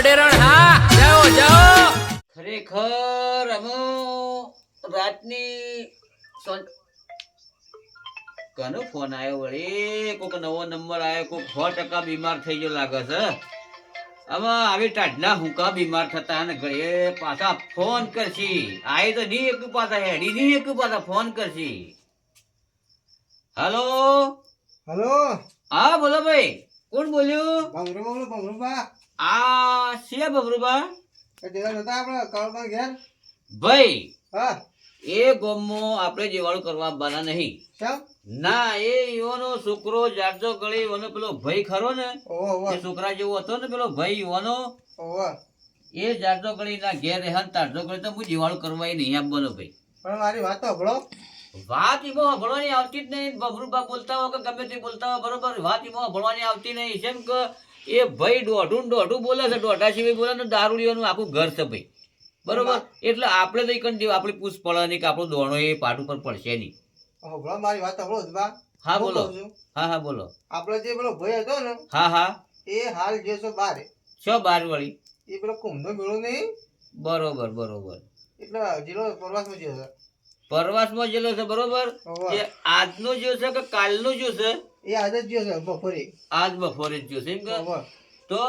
અડેરણ હા જાઓ જાઓ. ખરેખર અમે રાતની કોનો ફોન આવ્યો વળી? કોક નવો નંબર આવ્યો કોક સો ટકા બીમાર થઈ ગયો લાગે છે. આમાં આવી ટાઢના હુંકા બીમાર થતા ને ઘરે પાછા ફોન કરશી. આય તો નહીં એક પાછા હેડી નહીં એક પાછા ફોન કરશી. હલો? હલો? હા બોલો ભાઈ. કોણ બોલ્યું? ભમરું બોલું ભમરું બા. આ છે બબરૂબા ભાઈ હા. એ ગોમો આપણે જેવાળું કરવા બના નહીં. ના એ યુવાનો છોકરો જાડજો ગળી યુવાનો પેલો ભાઈ ખરો ને એ છોકરા જેવો હતો ને પેલો ભાઈ યુવાનો એ જાડજો ગળી ના ઘેર રહેન તાડજો ગળી તો હું જીવાળું કરવા નહીં આપવાનો ભાઈ. પણ મારી વાત તો હભળો વાત એમાં ભણવાની આવતી જ નહીં બબરૂબા બોલતા હોય કે ગમે તે બોલતા હોય બરોબર? વાત એમાં ભણવાની આવતી નહીં જેમ કે એ ભાઈ દોઢું દોઢું બોલે છે દોઢા સિવાય બોલે ને દારૂડિયોનું આખું ઘર છે ભાઈ. બરોબર? એટલે આપણે તો એકન દેવું આપણી પૂછ પડે નહીં કે આપણો દોણો એ પાટ ઉપર પડશે નહીં. મારી વાત જ બા. હા બોલો. હા હા બોલો. આપણો જે પેલો ભાઈ હતો ને હા હા. એ હાલ જે છો બારે. છો બાર વળી? એ પેલો કુંભનો મેળો નહીં? બરોબર બરોબર. એટલે જેલો પ્રવાસમાં જે છે. પરવાસમાં જેલો છે બરોબર. એ આજનો જો છે કે કાલનો જો છે? એ આજે જ જે છે બપોરે. આજ બપોરે જ છે એમ કે? તો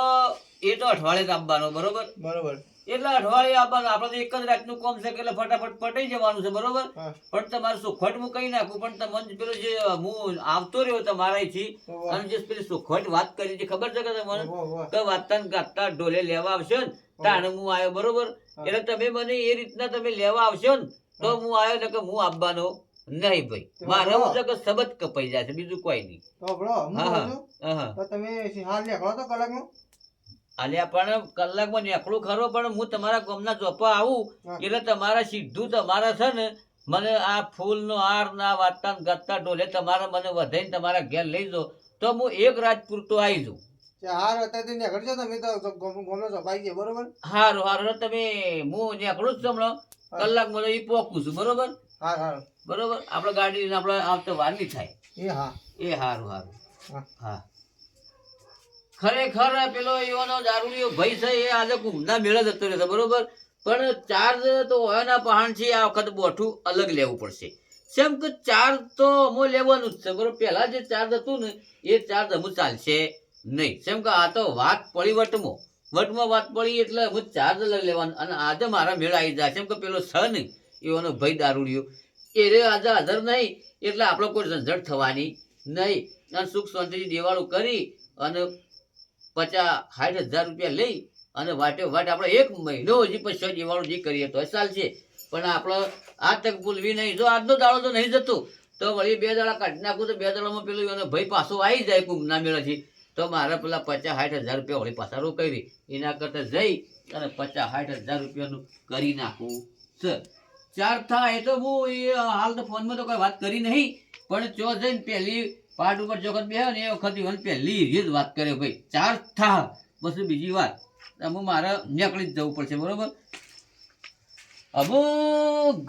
એ તો અઠવાડિયે જ આપવાનો બરોબર? બરોબર. એટલે અઠવાડિયે આપવાનું આપણે એક જ રાતનું કોમ છે એટલે ફટાફટ પટાઈ જવાનું છે બરોબર? પણ તમારે સુખવટ હું કહી નાખું પણ તમને પેલો જે હું આવતો રહ્યો તમારા થી અને જે પેલી સુખવટ વાત કરી છે ખબર છે કે તમને. તો વાતતા ને ગાતા ઢોલે લેવા આવશે ને તાણે હું આવ્યો બરોબર? એટલે તમે મને એ રીતના તમે લેવા આવશો ને તો હું. આવ્યો ને કે હું આપવાનો નહીં ભાઈ. મારે હું જગત સબત કપાઈ જાય છે બીજું કોઈ નહીં. તો બ્રો તો તમે હાલ નીકળો તો કલાકમાં. અલ્યા પણ કલાકમાં નીકળું ખરો પણ હું તમારા ગામના ચોપા આવું એટલે તમારા સીધું તમારા છે ને મને આ ફૂલનો હાર ના વાતા ને ગત્તા ડોલે તમારે મને વધાઈને તમારા ઘેર લઈ જો તો હું એક રાત પૂરતો આવી જાઉં. હાર અત્યારે નીકળજો તમે તો બરોબર? હારું હારું. તમે હું નીકળું જ હમણાં. મને તો એ પોકું છું બરોબર? બરોબર? આપણે ગાડી આપણે આવતો વાર નહીં થાય. એ હા. એ હારું હારું. હા. ખરેખર પેલો એવાનો દારૂડિયો ભાઈ છે એ આજે કુંભના મેળા જતો રહેશે બરોબર? પણ ચાર્જ તો હોયના પહાણ છે આ વખત બોઠું અલગ લેવું પડશે. સેમ કે ચાર્જ તો અમો લેવાનું જ છે બરોબર? પહેલાં જે ચાર્જ હતું ને એ ચાર્જ અમુ ચાલશે નહીં. સેમ કે આ તો વાત પડી વટમાં. વટમાં વાત પડી એટલે હું ચાર્જ અલગ લેવાનું. અને આજે મારા મેળા આવી જાય. કેમ કે પેલો છ નહીં. એવાનો ભય દારૂડિયો એ રે આજે હાજર નહીં, એટલે આપણો કોઈ ઝંઝટ થવાની નહીં. અને સુખ શાંતિથી દેવાળું કરી અને પચાસ, સાઠ હજાર રૂપિયા લઈ અને વાટે વાટ આપણે એક મહિનો હજી પછી દેવાળું જે કરીએ તો ચાલશે. પણ આપણો આ તક ભૂલવી નહીં. જો આજનો દાડો તો નહીં જતો, તો વળી બે દાડા કાઢી નાખું તો બે દાડામાં પેલું એનો ભય પાછો આવી જાય કુંભના મેળાથી. તો મારે પેલા પચાસ, સાઠ હજાર રૂપિયા વળી પાછા રોકાવી એના કરતાં જઈ અને પચાસ, સાઠ હજાર રૂપિયાનું કરી નાખવું છે ચાર થાય એ તો હું એ હાલ તો ફોનમાં તો કોઈ વાત કરી નહીં, પણ ચો જઈને પહેલી પાર્ટ ઉપર ચોખત બે ને એ વખત ઈવન પહેલી રીત વાત કરે ભાઈ, ચાર થા, બસ બીજી વાત. હું મારે નીકળી જ જવું પડશે, બરોબર? હવે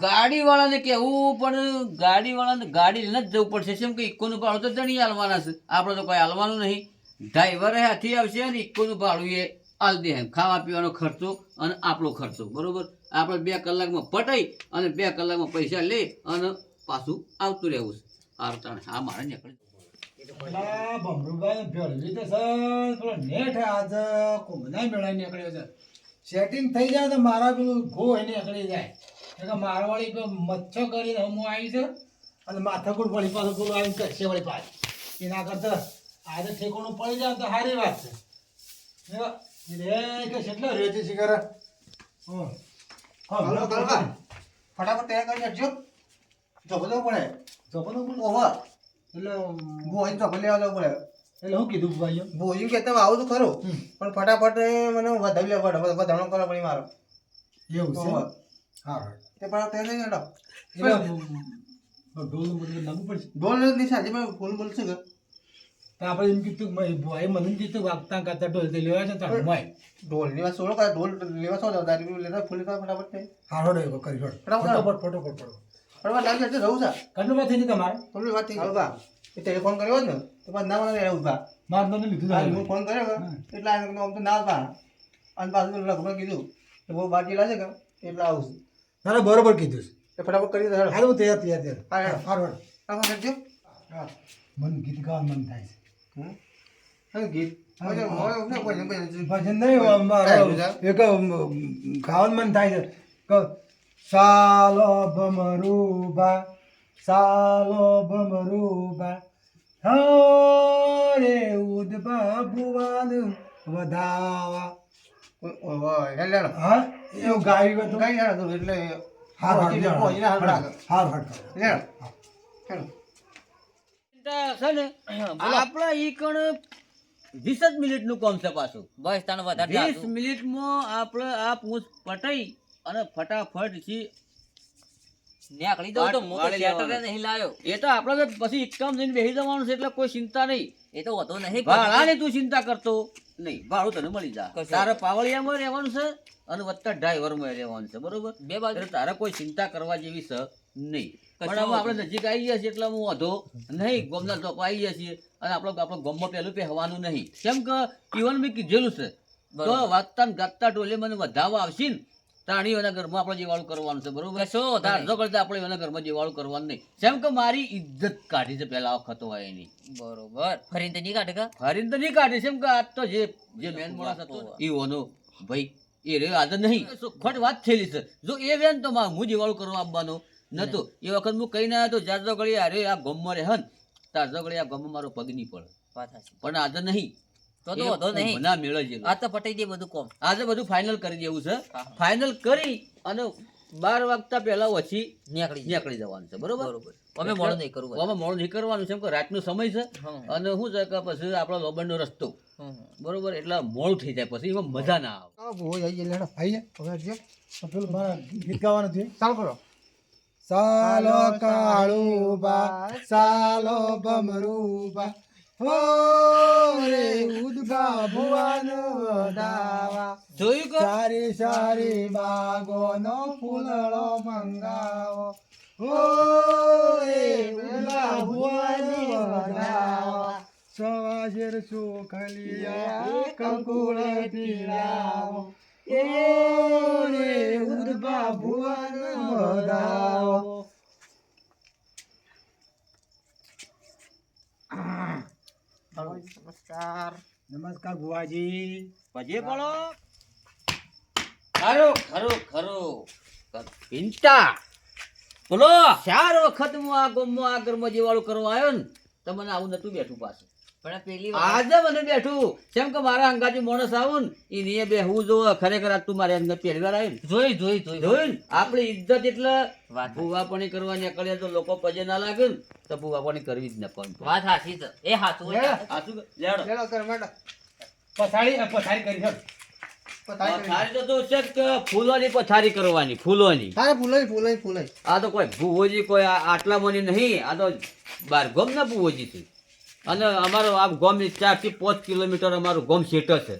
ગાડીવાળાને કહેવું પણ ગાડીવાળાને ગાડી લઈને જ જવું પડશે. કેમ કે ઇકોનું ભાડું તો જણી હાલવાના છે. આપણે તો કોઈ હાલવાનું નહીં. ડ્રાઈવરે હાથી આવશે અને ઇકોનું ભાડું એ હાલ દે ખાવા પીવાનો ખર્ચો અને આપણો ખર્ચો, બરોબર? આપણે બે કલાકમાં પટાઈ અને બે કલાકમાં પૈસા લઈ અને પાછું આવતું રહેવું છે. આ તાણે આ મારે નીકળી. ભમરુભાઈ, ભેળવી તો સર પેલો નેટ આજ કુંભના મેળા નીકળ્યો છે. સેટિંગ થઈ જાય તો મારા પેલું ગો એને જાય. એટલે કે મારવાળી પેલો મચ્છો કરીને હું આવી છે અને માથાકૂટ વળી પાછું પેલું આવીને કરશે વળી પાછી. એના કરતાં આજે ઠેકોણું પડી જાય તો સારી વાત છે. કે કેટલો રહ્યો છે હં. હા હલો કલકા ફટાફટ તૈયાર કરી નાખજો. ઝબલો પડે. ચોપનનું પણ ઓહો. એટલે ભોજન ચોપો લેવા જવું પડે. એટલે શું કીધું ભાઈઓ? ભોજન તમે આવું તો ખરો. પણ ફટાફટ મને વધાવી લેવા પડે. વધારણો કરવા પડે મારો. એવું છે? હા. તે પણ તૈયાર થઈ ગયો એટલે ઢોલનું બધું લાગુ પડશે? ઢોલ નથી સાજી મેં ફૂલ બોલ કે? તો આપણે એમ કીધું ભાઈ મને કીધું વાગતા કરતા ઢોલ તે લેવા છે તારું ભાઈ ઢોલ લેવા સોળો કા ઢોલ લેવા સો દારી લેતા ફૂલ લેતા ફટાફટ થઈ હારો ડે કરી જોડ ફટાફટ. ફટોફટ ફટો ફટાફટ લાગી જશે રહું છે કંટ્રોલ થઈ નહીં તમારે? તમને વાત થઈ ગઈ. એ ટેલિફોન કર્યો ને તો પછી ના મને રહેવું બા માર મને લીધું હા. હું ફોન કર્યો હા. એટલે આમ તો ના બા અને પાછું લગ્ન કીધું તો બહુ બાકી લાગે કે એટલે આવું છું. ના ના, બરોબર કીધું છે. એ ફટાફટ કરી દે હેડો. હારું તૈયાર તૈયાર તૈયાર. હા, હા. કરજો હા. મન ગીત ગાવાનું મન થાય છે. ભજન નહીં મારો. એક ગાવાનું મન થાય છે. સાલો ભમરૂબા સાલો ભમરૂબા હરે ઉદ ભુવાન વધાવા. હા? એવું ગાયું હતું ગાઈ એટલે હાર હાર હાર હાર હાર છે ને આપણા ઈ કણ વીસ જ મિનિટનું કામ છે પાછું બસ તને વધારે વીસ મિનિટમાં આપણે આ પૂંછ પટાઈ અને ફટાફટથી નીકળી દઉં તો હું તો વાળી શેટરે લેવાનું. નહીં લાયો. એ તો આપણે તો પછી એકમ જઈને બેસી જવાનું છે એટલે કોઈ ચિંતા નહીં. એ તો વધુ નહીં ભાડાની તું ચિંતા કરતો નહીં ભાડું તને મળી જાય. તારે પાવળિયામાં રહેવાનું છે અને વત્તા ડ્રાઈવરમાં રહેવાનું છે બરોબર? બે બાજુ. તારે કોઈ ચિંતા કરવા જેવી છે નહીં. પણ હવે આપણે નજીક આવી ગયા છીએ એટલે હું વાંધો નહીં. ગોમના ચોક આવી ગયા છીએ અને આપણો આપણો ગોમમાં પહેલું પહેવાનું નહીં. કેમ કે ઇવન મેં કીધેલું છે તો બરોબર. ને ગાતા ટોલે મને વધાવો આવશે ને તાણીઓના ઘરમાં આપણે જેવાળું કરવાનું છે બરોબર? શો. જો કરતા આપણે એના ઘરમાં જેવાળું કરવાનું નહીં. કેમ કે મારી ઇજ્જત કાઢી છે પહેલા વખત હોય એની. બરોબર. ફરીને તો નહીં કાઢે કા? ફરીને તો નહીં કાઢે કેમ કે આજ તો જે જે મેન માણસ હતો ઓનો ભાઈ એ રે આજે નહીં. ખોટ વાત થયેલી છે. જો એ વેન તો હું દિવાળું કરવા આવવાનો? નતો એ વખત હું કઈ ના હતો જાજો ગળી અરે આ ગમમાં રે હન તાર જો આ ગમમાં મારો પગ નહીં પડે પણ આજે નહીં તો તો વધો નહીં ના મેળો છે આ તો પટાઈ દે બધું કોમ આજે બધું ફાઇનલ કરી દેવું છે ફાઇનલ કરી અને બાર વાગતા પહેલા ઓછી નીકળી નીકળી જવાનું છે બરોબર બરોબર અમે મોડું નહીં કરવું અમે મોડું નહીં કરવાનું છે કેમ કે રાતનો સમય છે અને શું છે કે પછી આપણો લોબનનો રસ્તો બરોબર એટલે મોડું થઈ જાય પછી એમાં મજા ના આવે લેડો. હવે પેલું મારા ગીત ગાવાનું છે ચાલુ કરો સાલો કાળુબા સાલો બમરૂબા હો રે ઉદબા ભુવન વધાવા. જોયું કે? સારી સારી બાગોનો ફૂલડો મંગાવો. હો રે ઉદબા ભુવન વધાવા. સવાજેર સુખલિયા કંકુળ પીરાવો ઓ રે ભુવન વધાવો નમસ્કાર નમસ્કાર ભુવાજી ભજે બોલો ખરો ખરો ખરો ચિંતા બોલો. ચાર વખત હું આ ગોમમાં આ ઘરમાં જેવાળું કરવા આવ્યો ને તો મને આવું નતું બેઠું પાછું. પણ પેલી આજે મને બેઠું. કેમ કે મારા અંગાજી માણસ આવું ને એ નિયે બેહવું જો ખરેખર આજ તું મારી અંદર પહેલી વાર જોઈ જોઈ જોઈ. જોયું ને આપણી ઇજ્જત એટલે ભૂવાપણી કરવાની નીકળ્યા તો લોકો પજે ના લાગે ને તો ભૂવાપણી કરવી જ ન પડે વાત સાચી છે. એ સાચું. લેડો કર. કરી. પથારી તો તો છે કે ફૂલોની પથારી કરવાની ફૂલોની. તારે ફૂલાઈ ફૂલાઈ ફૂલાઈ આ તો કોઈ ભૂવોજી કોઈ આ- આટલા મની નહીં આ તો બાર ગમ ના ભૂવોજી છે. અને અમારો આ ગોમ ચારથી પાંચ કિલોમીટર અમારું ગોમ સેટર છે.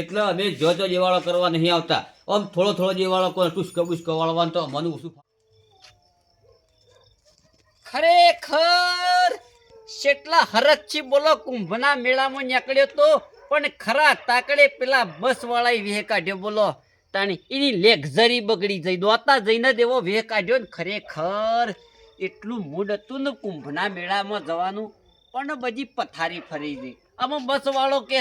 એટલે અમે જો જો જેવાળો કરવા નહીં આવતા. આમ થોડો થોડો જેવાળો કોઈ ટુસ્કો બુસ્કો વાળવાનું તો મને ઓછું ખરેખર કેટલા હરખથી બોલો, કુંભના મેળામાં નીકળ્યો તો પણ ખરા તાકડે પેલા બસ વાળા વેહ કાઢ્યો બોલો. તાણી એની લેગઝરી બગડી જઈ, દોતા જઈને દેવો વેહ કાઢ્યો ને ખરેખર એટલું મૂડ હતું ને કુંભના મેળામાં જવાનું. પણ બધી પથારી ફરી ગઈ. આમાં બસ વાળો કે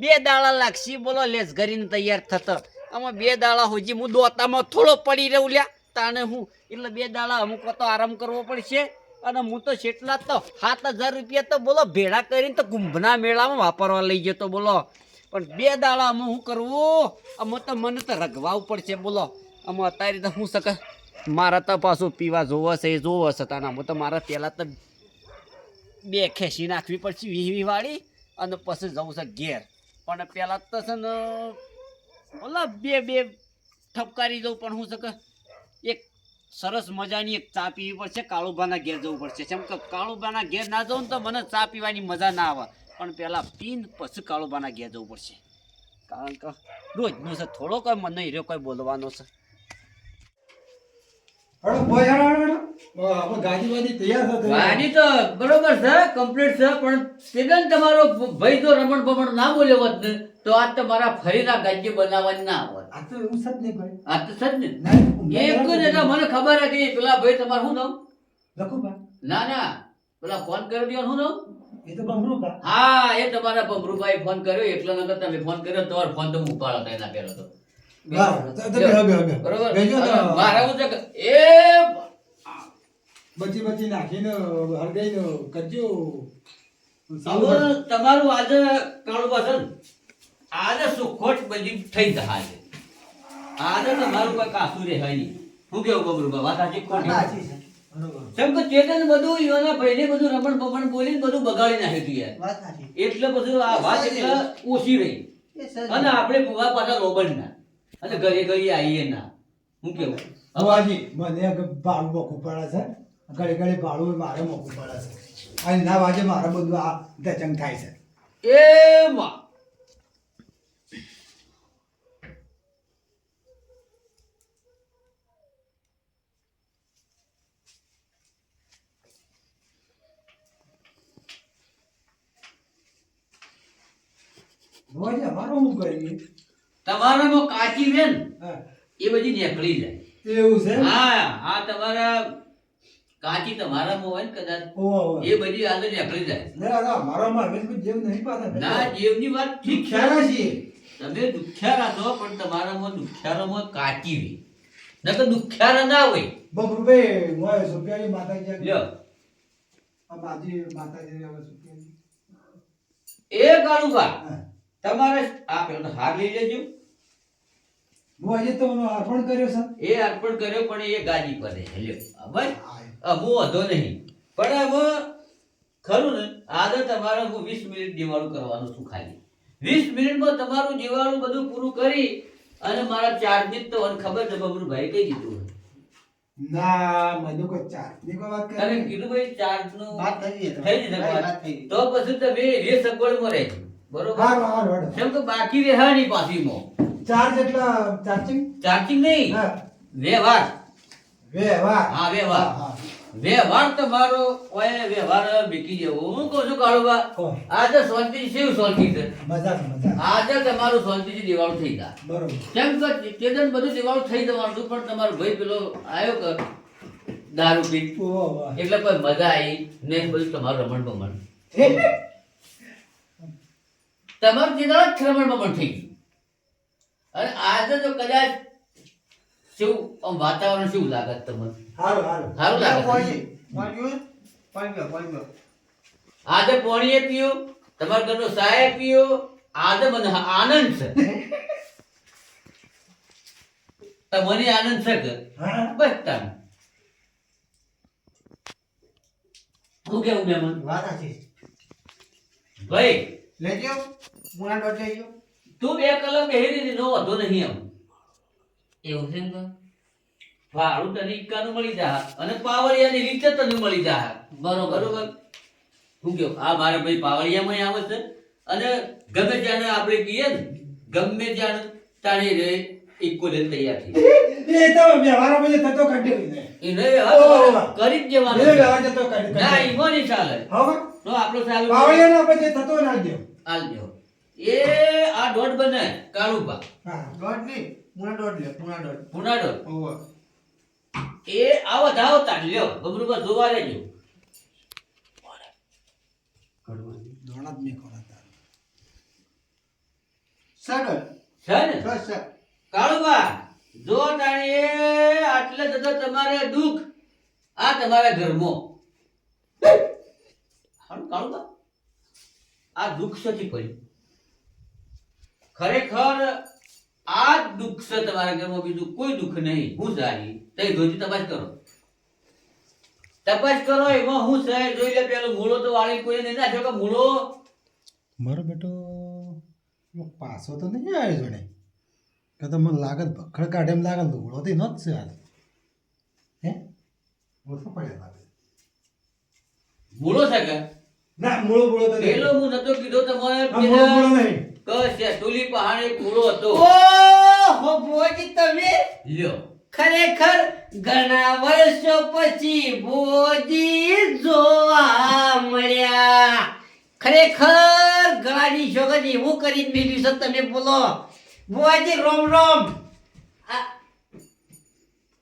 બે દાડા લાગશે. બોલો, લેસ કરીને તૈયાર થતો. આમાં બે દાડા હોજી હું દોતામાં થોડો પડી રહ્યું લ્યા. તાણે હું, એટલે બે દાડા અમુક તો આરામ કરવો પડશે. અને હું તો છેટલા તો સાત હજાર રૂપિયા તો બોલો, ભેળા કરીને તો કુંભના મેળામાં વાપરવા લઈ જતો બોલો. પણ બે દાડા અમે શું કરવું? અમે તો મને તો રગવાવું પડશે બોલો. અમે અત્યારે તો શું શકે મારા તો પાછું પીવા જોવો છે એ જોવો છે તાના અમે તો મારા પહેલાં તો બે ખેંચી નાખવી પડશે વીહવી વાળી અને પછી જવું છે ઘેર. પણ પહેલાં તો છે ને ઓલા બે બે ઠપકારી જવું પણ હું છે કે એક સરસ મજાની એક ચા પીવી પડશે કાળુબાના ઘેર જવું પડશે. કેમ કે કાળુબાના ઘેર ના જવું તો મને ચા પીવાની મજા ના આવે. પણ પહેલાં પીન પછી કાળુબાના ઘેર જવું પડશે. કારણ કે રોજનું છે, થોડો કોઈ મને રહ્યો, કોઈ બોલવાનો છે. હળો ભાઈ હળો હળો હળો અ, આપણે ગાડી વાડી તૈયાર થતો ગાડી તો બરોબર છે કમ્પ્લીટ છે પણ પેગન તમારો ભાઈ જો રમણ ભમણ ના બોલ્યો હોત ને તો આજ તમારા ફરીના ગાજી બનાવવાની ના હોત. આ તો એવું સજ નહીં ભાઈ. આ તો સજ ને એક જ એટલે મને ખબર હતી પેલા ભાઈ તમારું શું નામ? ના ના પેલા ફોન કરી દો શું નામ? એ તો બમરું હા એ તમારા ભમરૂભાઈ ફોન કર્યો એટલો નગર તમે ફોન કર્યો તમારો ફોન તો હું ઉપાડો એના પહેલો તો. બચી બચી નાખીને હળગાઈને કરજો. હવે તમારું આજે કાળું વસન આજે સુખોટ બધી થઈ જાય આજે તમારું કોઈ કાસું રહે નહીં. શું કેવું ભમરૂભા વાત સાચી ખોટી? સાચી કેમ કે ચેતન બધું ભાઈ ભાઈને બધું રમણ બમણ બોલીને બધું બગાડી નાખ્યું યાર. એટલે બધું આ વાત એટલે ઓછી રહી. અને આપણે ભૂવા પાછા લોબન ના અને ઘરે ઘરે આવીએ ના. હું કેવું? હવાજી મને ભાડું મોકું પડે છે ઘડી ઘડી ભાડું મારે મોકું પડે છે. અને ના વાજે મારે બધું આ દચંગ થાય છે. એ માં. હવાજી અમારું કરીએ? તમારામાં કાચી બેન એ બધી નીકળી જાય. એવું છે? હા આ તમારા કાચી તમારામાં હોય ને કદાચ. એ બધી આજે નીકળી જાય. ના, ના, મારામાં જેવ નહીં પાછા. ના જેવની વાત ઠીક ખ્યાલ છે તમે દુખ્યારા છો પણ તમારામાં દુખ્યારામાં કાચી રહી નકર દુખ્યારા ના હોય. બબરુભાઈ, મોય સુપિયાળી માતાજી લ્યો. આ બાજી માતાજી હવે સુપિયાળી. એ કાળુભા હા. તમારે આ પેલો હાર લઈ લેજો. હું આજે તો અર્પણ કર્યો સર એ અર્પણ કર્યો પણ એ ગાદી પર હેલ્યો. બસ હા. વધો નહીં. પણ હવે ખરું ને? આજે તમારે હું વીસ મિનિટ દિવાળું કરવાનું છું ખાલી. વીસ મિનિટમાં તમારું દિવાળું બધું પૂરું કરી અને મારા ચાર્જિત તો મને ખબર છે દીધું ના મને કોઈ ચાટની કોઈ વાત તમે કીધું ભાઈ ચાર્જનું વાત થઈ ગઈ થઈ ગઈ તો પછી તમે રે સગવડમાં રહેજો. બરોબર. કેમ કે બાકી રહેવાની પાછીમાં? ચાર્જ એટલા ચાર્જિંગ? ચાર્જિંગ નહીં? વ્યવહાર. વ્યવહાર. હા વ્યવહાર. વ્યવહાર તમારો ઓય વ્યવહાર બીકી જેવો. હું કહું છું કાળુબા. આજે શાંતિ શિવ શાંતિ છે. મજા મજા. આજે તમારું શાંતિથી દિવાળું થઈ જાય. બરોબર. કેમ કે કેદન બધું દિવાળું થઈ જવાનું હતું પણ તમારો ભાઈ પેલો આવ્યો કે દારૂ પી. એટલે કોઈ મજા આવી ને બધું તમારું રમણ બમણ. તમારું ચિંતા જ પણ બમણ થઈ ગયું. અને આજે તો કદાચ શું આમ વાતાવરણ શું લાગે તમને? સારું સારું સારું લાગે છે? પાણી પાણી પાણી પીઓ, પાણી આજે પાણીએ પીયું તમારા ઘરનો સાય પીયો આજે મને આનંદ છે. મને આનંદ છે કે? બસ તાન હું કેવું મન વાત છે. ભાઈ લેજો. મુના ડોટ લેજો તું બે કલમ બેહી દીધી નો વધો નહીં આમ એવું છે ને ભાડું તને ઈક્કાનું મળી જાય અને પાવરિયાની રીતે તને મળી જાય. બરોબર. બરોબર? હું કેવું આ મારા ભાઈ પાવડિયામાં આવે છે. અને ગમે ત્યાં આપણે કહીએ ને ગમે ત્યાં તાણી રે લે તૈયાર થઈ એ તો વ્યવહારો પછી થતો કાઢી. એને. ઓહ. કરી જ એ કાઢી ના. ઈમો નહીં ચાલે હવે તો આપણો ચાલુ પાવડિયાનો પછી થતો ના. હાલ દેવો એ આ દોઢ બને કાળુબા. હા. ડોટ નહીં મુના ડોટ લે મુના દોઢ. ડોટ ઓવો એ આવો ધાવો તાર લ્યો બબરુબા જોવા રહેજો. દોણા જ મેં કોના તાર. સડ. છે ને? બસ સર કાળુબા જો તાણે આટલે જતો તમારે દુઃખ આ તમારા ઘરમાં. હારું કાળુબા આ દુઃખ શેથી પડ્યું ખરેખર આ દુઃખ છે તમારા ઘરમાં બીજું કોઈ દુઃખ નહીં. હું સારી તે ધોતી તપાસ કરો. તપાસ કરો, એમાં હું છે? જોઈ લે પેલો મૂળો તો વાળી કોઈ નહીં. નાખ્યો કે મૂળો મારો બેટો પાછો તો નહીં આવ્યો જોડે. કે તો મને લાગત ભખડ કાઢે એમ લાગે લુગડો તો એનો જ છે હે? ઓછો પડ્યો લાગે. મૂળો છે કે? ના મૂળો મૂળો તો પેલો હું નતો કીધો તમારે મૂળો મૂળો નહીં. કે ટોલી પહાડે મૂળો હતો. ઓ હો ભોજી તમે લ્યો. ખરેખર ઘણા વર્ષો પછી ભોજી જોવા મળ્યા. ખરેખર ઘણા દિવસો હું એવું કરી મેળ્યું છે તમે બોલો. ભોજી રોમ રોમ. આ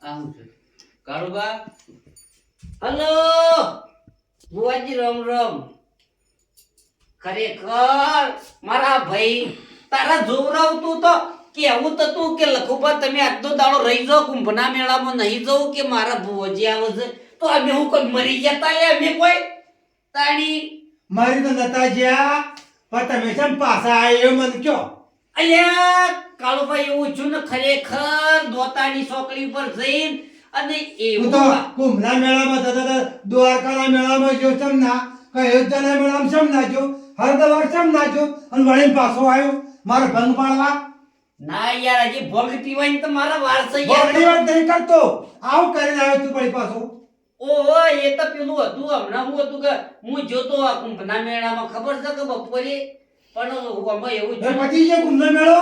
આ શું છે? કારોબા હલો. ભુવાજી રોમ રોમ. ખરેખર મારા ભાઈ તારા જોવરાવતું તો કેવું તો તું કે લખુભા તમે આજનો દાડો રહી જાઓ કુંભના મેળામાં નહીં જવું કે મારા ભુવાજી આવે છે. તો અમે હું કોઈ મરી જતા લે અમે કોઈ? તાણી. મારી તો નતા જ્યા પણ તમે છે પાછા આવ્યો મને કયો. અલ્યા કાળુભાઈ એવું છું ને ખરેખર દોતાની ચોકડી પર જઈને અને એવું તો કુંભના મેળામાં થતા હતા દ્વારકાના મેળામાં જો ચમ ના કઈ અયોધ્યાના મેળામાં ચમ ના જો હરદવાર ચમ ના અને વળીને પાછો આવ્યો મારો ભંગ પાડવા. ના યાર હજી ભોગ પીવાની તો મારા વારસે બોલની વાત નહીં કરતો. આવું કરીને આવ્યો તું પડી પાછો. ઓહો એ તો પેલું હતું. હમણાં હું હતું કે હું જોતો આ કુંભના મેળામાં. ખબર છે કે બપોરે? પણ આમાં એવું એ છે પછી જે કુંભનો મેળો?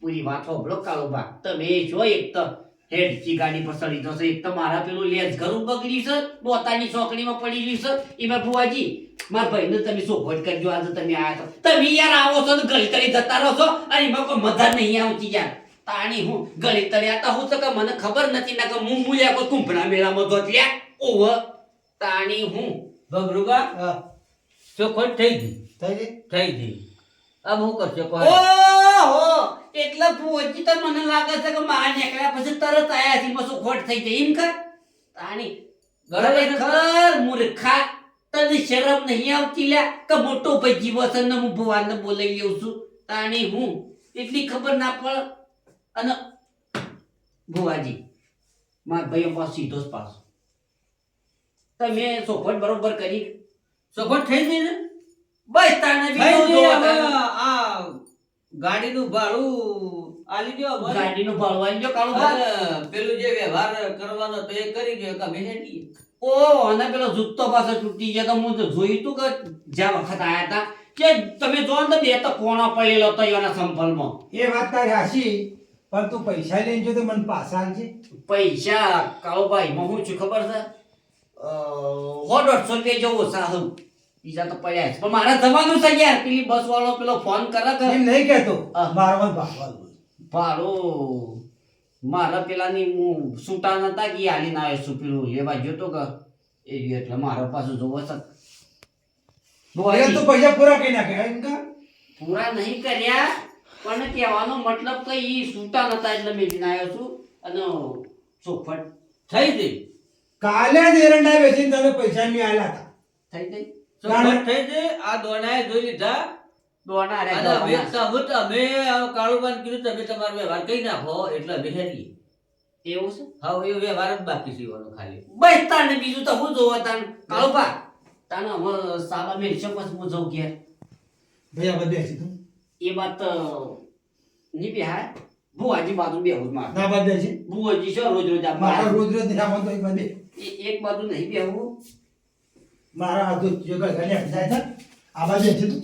પૂરી વાત હોભળો કાળુબા તમે જો એક તો હેડચી ગાડી પર સડી જશે. એક તો મારા પેલું લેન્સ ઘરું બગડ્યું છે દોતાની ચોકડીમાં પડી રહ્યું છે. એમાં ભુવાજી મારા ભાઈને તમે સોગવટ કરજો આજે તમે આયા છો. તમે યાર આવો છો ને ગળી તળી જતા રહો છો અને એમાં કોઈ મજા નહીં આવતી યાર. તાણી હું ગળી તળ્યા તા હું તો કે મને ખબર નથી ના કે હું મૂલ્યા કોઈ કુંભના મેળામાં તો લ્યા ઓવ તાણી હું. હા, ચોખવટ થઈ ગઈ. થઈ ગઈ? થઈ ગઈ. अब હું કરશે? કહો ઓહો એટલે ભુવાજી તો મને લાગે છે કે મારા નીકળ્યા પછી તરત આયા થી મસુ ખોટ થઈ જાય. એમ કર તાણી ખરેખર મૂર્ખા તને શરમ નહીં આવતી લ્યા કે મોટો ભાઈ જીવો છે ને હું ભુવાને બોલાવી લઉં છું? તાણી હું? એટલી ખબર ના પડે. અને ભુવાજી મારા ભાઈ પાસે સીધો જ પાછો. તમે સોફટ બરોબર કરી? સોફટ થઈ ગઈ બસ બીજું તાણે. આ ગાડીનું ભાડું આલી દો ગાડીનું ભાડું આલી દો કાળું અને પેલું જે વ્યવહાર કરવાનો તો એ કરી ગયો કે અમે હેડીએ. ઓ અને પેલો જૂતો પાછો તૂટી ગયો તો હું તો જોયું તું કે જ્યાં વખત આયા હતા કે તમે જો ને તો બે તો કોણો પડેલો તો એના સંભળમાં એ વાત તારી હાચી પણ તું પૈસા લઈને જો તો મને પાછા આલજે. પૈસા કાળુભાઈ માં હું છું ખબર છે? સો દોઢસો રૂપિયા જવું હમ બીજા તો પડ્યા છે પણ મારે જવાનું છે યાર. પેલી બસ વાળો પેલો ફોન કરે કે એમ નહીં કહેતો. મારો ભાગવાનું ભાડો. મારા પેલાની હું સૂટા નતા કે હાલીને આવ્યો છું પેલું લેવા ગયો તો કે. એ ગયો એટલે મારા પાસે જોવો છે. તું પૈસા પૂરા કરી નાખે પૂરા નહીં કર્યા પણ કહેવાનો મતલબ કે એ છૂટા નતા એટલે મેં આવ્યો છું. અને ચોખવટ થઈ ગઈ. કાલે જ એરંડા વેચીને તને પૈસા આલ્યા હતા. થઈ ગઈ? થઈ આ જોઈ લીધા. રે કીધું તમે તમારો વ્યવહાર નાખો એટલે અમે એવું છે? હા એ વ્યવહાર જ બાકી છે ખાલી. બસ તાને બીજું તો હું જોવા તાન? કાળુભા તાને હવે સાબા મેં છે હું જઉં ઘેર. ભાઈ આ બધે છે એ વાત નહીં બેહાય? ભુવાજી બાજુ બેહું જ મારે. ના બધે છે? ભુવાજી છે રોજ રોજ આ મારા રોજ રોજ એક એ- એક બાજુ નહીં બેહવું મારા હાથો જો કઈ ઘરે જાય છે. આ બધે છે તું.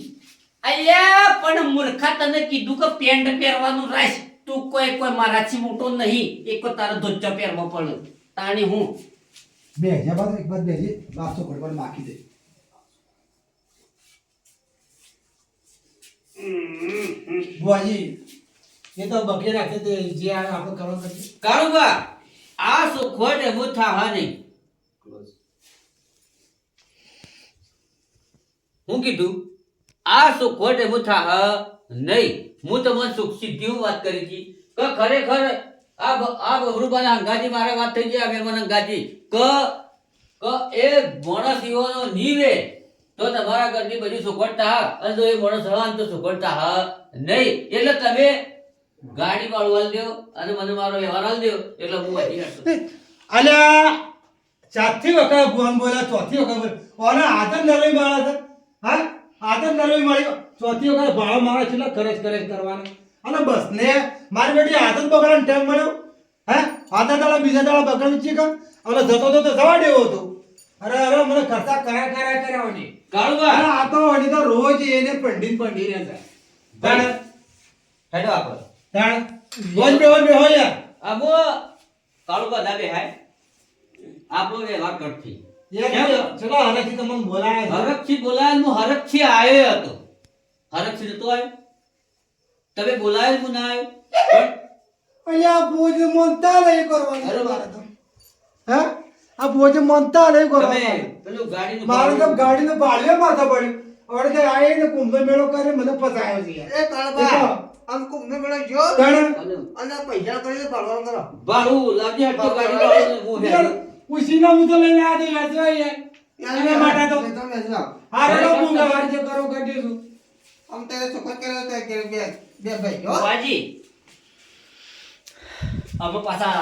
અલ્યા પણ મૂર્ખા તને કીધું કે પેન્ટ પહેરવાનું રાખ. તું કોઈ કોઈ મારાથી મોટો નહીં. એક તારો ધોચો પહેરવો પડે. તાણી હું. બે હજાર બાદ એક બાદ બે છે બારસો પણ માખી દે. બુઆજી એ તો બકે રાખે તે જે આપણે કરવાનું કરશે કાળુબા આ સુખવટ એમ થાહા નહીં. હું કીધું, આ સુખ ખોટે મુથા હ નહીં. હું તમને સુખ સિદ્ધિ વાત કરી હતી. કે ખરેખર આ આ બબરુબાના અંગાજી મારા વાત થઈ ગયા અમે મને અંગાજી? ક ક એ માણસ એવાનો નીવે તો તમારા ઘરની બધી સુખડતા હા અને જો એ માણસ હવા તો સુખડતા હા નહીં. એટલે તમે ગાડી વાળું હાલ દો અને મને મારો વ્યવહાર હાલ દો એટલે હું વધી નાખું અલ્યા, ચારથી વખત બોલ્યા, ચોથી વખત બોલા ઓને આદર નરવી મારા હા? આદમ નરવી મળ્યો ચોથી વખત ભાડો મારા છે એટલે કરે કરે કરવાનો. અને બસ ને મારી બેટી આદત બગડવાનો ટાઈમ મળ્યો. હે? આદત દાડા બીજા દાડા બગડવી છે કે? હવે જતો તો જવા દેવો હતો. અરે અરે મને કરતા કરા કરા કરાવની કાળવા આ તો અડી તો રોજ એને પંડિત પંડી રહે છે. ભાઈ હેડો આપણે. તાણ? રોજ બેહો બેહો યાર. આમો કાળવા દાબે હાય આપણો વ્યવહાર કરતી ચલો હરેથી તમને બોલાય. હરકથી બોલાય હું હરકથી આવ્યો હતો હરકથી નતો આવ્યો તમે બોલાય હું ના આવ્યો અલ્યા આ ભોજ મનતા કરવાનું. છે અરે મારે તો. હે? આ ભોજ મનતા નહીં કરવાનું. પેલું ગાડીનું મારે તો ભાડું- ગાડીનો માથા પડ્યું. હવે તે આવીને કુંભ મેળો કરે મને ફસાયો છે યાર. એ કાળબા આમ કુંભનો મેળો ગયો અને પૈસા કરી ભરવાનું. કરો ભાડું લાવજે આટલો હું યાર, હેરું. ઉસીના હું તો લઈને આ દઈ વેચવા યાર એના માટે તો તો વેચવા. હારે તો હું વ્યવહાર જે કરો કરી દઈશું આમ તારે ચોખ્ખો કર્યો તો કે બે બે ભાઈ હો. બાજી અમે પાછા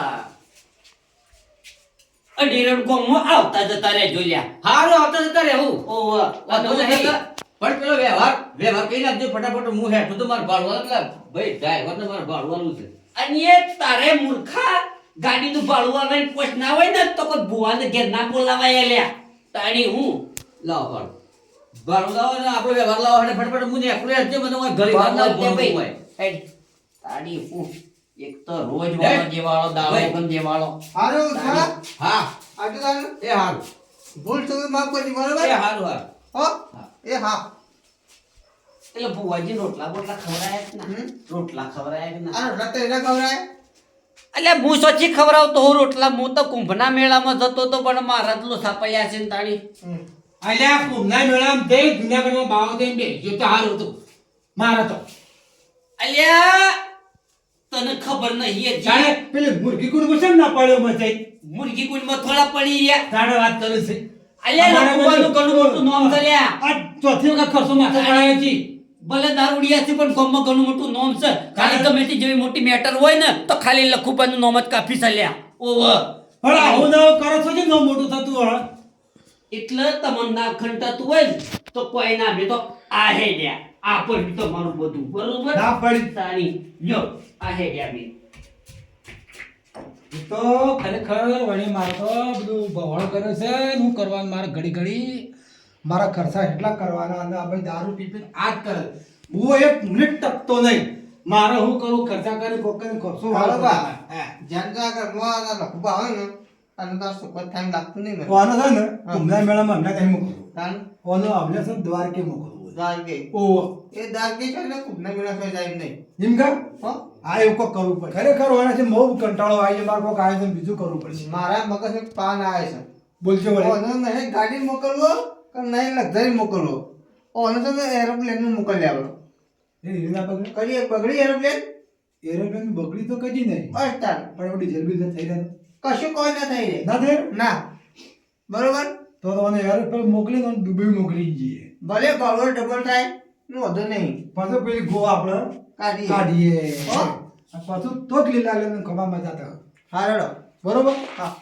અઢીરણ ગામમાં આવતા જતા રે જોલ્યા હારો આવતા જતા રહેવું ઓહો વાંધો નહીં. પણ પેલો વ્યવહાર વ્યવહાર કઈ નાખજો ફટાફટ. હું હેઠું તો મારે ભાડવાનું એટલે ભાઈ ડ્રાઈવરને મારે ભાડવાનું છે. અને એ તારે મૂર્ખા. ગાડીનું ભાડું આવે પોસ્ટ ના હોય ને તો કોઈ ભુવાને ઘેર ના બોલાવાય લ્યા. તાણી હું? લાવો પણ ભાડું લાવો ને આપણો વ્યવહાર લાવો એટલે ફટફટ હું એકલો હેઠજો મને હોય ઘરે વાત ના હોય. ભાઈ. તાણી હું. એક તો રોજ વાળો જેવાળો દાડો ભાઈ. જેવાળો. હારો હા. આજે તારે? એ હારું. ભૂલ થયું માફ કરી એ બરોબર હારું હારું. હો? એ હા. એટલે ભુવાજી રોટલા બોટલા ખવડાયા કે ના? રોટલા ખવડાયા કે ના? આ રોટલા તો એના ખવડાય? એટલે હું સોચી ખવડાવતો હું રોટલા. હું તો કુંભના મેળામાં જતો તો પણ મારા જ સાપડ્યા છે ને તાણી અલ્યા કુંભના મેળામાં બે જુનાગઢમાં બાવો થઈને બે. જો તો હારું હતું. મારા તો. અલ્યા તને ખબર નહીં એ જાણે પેલી મુરગી કુંડ છે ના પડ્યો મચાઈ મુરગી કુંડમાં થોડા પડી ગયા જાણે વાત કરે છે. અલ્યા બધું- ઘણું મોટું નામ છે લ્યા આ ચોથી વખત ખસો માથે પડાયો છે. ભલે દારૂડિયા છે પણ ગામમાં ઘણું મોટું નોમ છે. ખાલી ગમે જેવી મોટી મેટર હોય ને તો ખાલી લખુપાનું નોમ જ કાફી ચાલ્યા. ઓવ પણ આવું નવો કરો છો કે નોમ મોટું થતું હોય? એટલે તમને ના ખંટાતું હોય ને તો કોઈ ના બે તો આ હે લ્યા આ પણ તો મારું બધું. બરોબર? ના પડી. તારી લ્યો આ હે ગયા બે. તો ખરેખર વળી મારે તો બધું ભવાળ કરે છે હું કરવાનું મારે ઘડી ઘડી મારા ખર્ચા એટલા કરવાના અને આપણે દારૂ પીપી આ જ કરે. હું એક મિનિટ ટકતો નહીં. મારે હું કરું? ખર્ચા કરી કોકને. હે. જ્યાં ત્યાં ઘરમાં આ લખુબા હોય ને અને તાર સુપર ટાઈમ લાગતું નહીં મને ઓનો છે ને? હમણાં મેળામાં હમણાં કઈ મોકલું. તાન? ઓનો અમને છે દ્વારકે મોકલું. દ્વારકે. ઓ. એ દ્વારકે છે ને કુંભના મેળા થઈ જાય નહીં. એમ કા? હા. આ એવું કોક કરવું પડે. ખરેખર ઓના છે બહુ કંટાળો આવી છે મારે કોક આયોજન બીજું કરવું પડશે. મારા મગજ પાન આવે છે. બોલજો વળી. ઓનો નહીં ગાડી મોકલવો? કે નહીં લક્ઝરી મોકલવો. ઓને તો એરોપ્લેનનું મોકલી આપણો એ રીના પગલે કરીએ બગડી એરોપ્લેન એરોપ્લેન બગડી તો કદી નહીં. તાર. પણ જલ્દી તો થઈ રહ્યા કશું કોઈ ના થઈ જાય. ના થાય? ના. બરોબર? તો તમને એરોપ્લેન મોકલી ને દુબઈ મોકલી જઈએ. ભલે ભાડું ડબલ થાયનું વધુ નહીં. પાછો પેલી ગોવા આપણે કાઢીએ. કાઢીએ. પાછું તો જ લીલા લઈને ખમા મજા થાય હારડો બરોબર? હા.